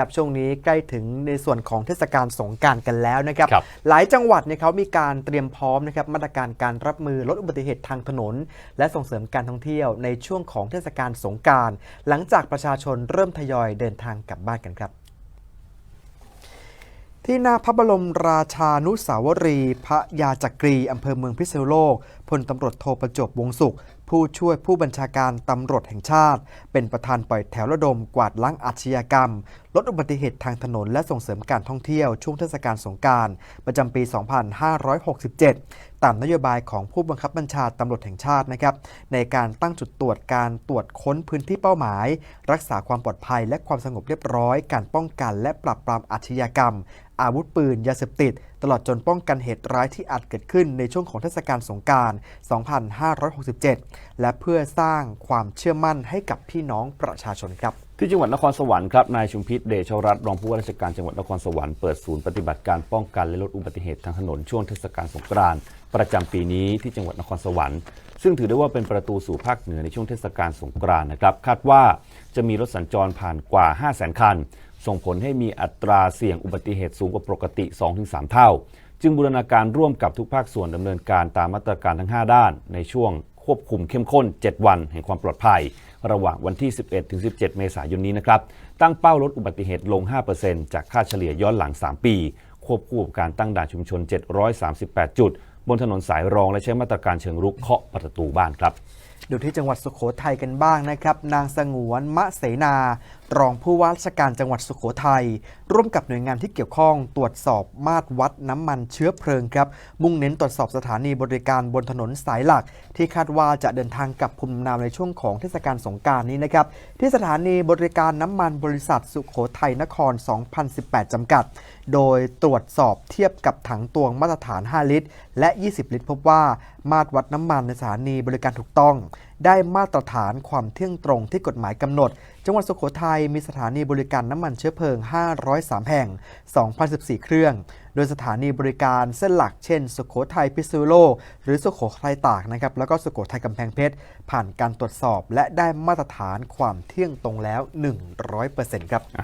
ครับช่วงนี้ใกล้ถึงในส่วนของเทศกาลสงกรารกันแล้วนะครับครับหลายจังหวัดเนี่ยเขามีการเตรียมพร้อมนะครับมาตรการการรับมือลดอุบัติเหตุทางถนน และส่งเสริมการท่องเที่ยวในช่วงของเทศกาลสงกราร หลังจากประชาชนเริ่มทยอยเดินทางกลับบ้านกันครับ ที่หน้าพระบรมราชานุสาวรีย์พระยาจักรีอำเภอเมืองพิษณุโลกพลตำรวจโทประจวบวงศุขผู้ช่วยผู้บัญชาการตำรวจแห่งชาติ เป็นประธานปล่อยแถวระดมกวาดล้างอาชญากรรมลดอุบัติเหตุทางถนน และส่งเสริมการท่องเที่ยวช่วงเทศกาลสงการประจำปี 2567 ตามนโยบายของผู้บังคับบัญชาตำรวจแห่งชาตินะครับในการตั้งจุดตรวจการตรวจค้นพื้นที่เป้าหมาย รักษาความปลอดภัยและความสงบเรียบร้อย การป้องกันและปราบปรามอาชญากรรม อาวุธปืน ยาเสพติด ตลอดจนป้องกันเหตุร้ายที่อาจเกิดขึ้นในช่วงของเทศกาลสงการ 2567 และเพื่อสร้างความเชื่อมั่นให้กับพี่น้องประชาชนครับ ที่จังหวัดนครสวรรค์ครับนายชุมพิษเดชรัตน์รองผู้ว่าราชการจังหวัดนครสวรรค์เปิดศูนย์ปฏิบัติการป้องกันและลดอุบัติเหตุทางถนนช่วงเทศกาลสงกรานต์ประจำปีนี้ที่จังหวัดนครสวรรค์ซึ่งถือได้ว่าเป็นประตูสู่ภาคเหนือในช่วงเทศกาลสงกรานต์นะครับคาดว่าจะมีรถสัญจรผ่านกว่า 5 0 0 0 0 0 คัน ส่งผลให้มีอัตราเสี่ยงอุบัติเหตุสูงกว่าปกติ 2-3 เท่า จึงบูรณาการร่วมกับทุกภาคส่วนดำเนินการตามมาตรการทั้ง 5 ด้านในช่วง ควบคุมเข้มข้น 7 วันแห่งความปลอดภัย ระหว่างวันที่ 11 ถึง 17 เมษายนนี้นะครับตั้งเป้าลดอุบัติเหตุลง 5%จากค่าเฉลี่ยย้อนหลัง 3 ปี ควบคู่กับการตั้งด่านชุมชน 738 จุด บนถนนสายรองและใช้มาตรการเชิงรุกเคาะประตูบ้านครับ ดูที่จังหวัดสุขโขทัยกันบ้างนะครับ นางสงวนมะเสนา รองผู้ว่าราชการจังหวัดสุขโขทัยร่วมกับหน่วยงานที่เกี่ยวข้องตรวจสอบมาตรวัดน้ำมันเชื้อเพลิงครับ มุ่งเน้นตรวจสอบสถานีบริการบนถนนสายหลัก ที่คาดว่าจะเดินทางกลับภูมิลำเนาในช่วงของเทศกาลสงการนี้นะครับ ที่สถานีบริการน้ำมันบริษัทสุขโขทัยนคร 2018 จำกัด โดยตรวจสอบเทียบกับถังตวงมาตรฐาน 5 ลิตร และ 20 ลิตร พบว่ามาตรวัดน้ำมันในสถานีบริการถูกต้อง ได้มาตรฐานความเที่ยงตรงที่กฎหมายกำหนด จังหวัดสุโขทัยมีสถานีบริการน้ำมันเชื้อเพลิง 503 แห่ง 2,014 เครื่อง โดยสถานีบริการเส้นหลักเช่น สุโขทัยพิษณุโลกหรือสุโขทัยตากนะครับแล้วก็สุโขทัยกำแพงเพชร ผ่านการตรวจสอบ และได้มาตรฐานความเที่ยงตรงแล้ว 100%ครับ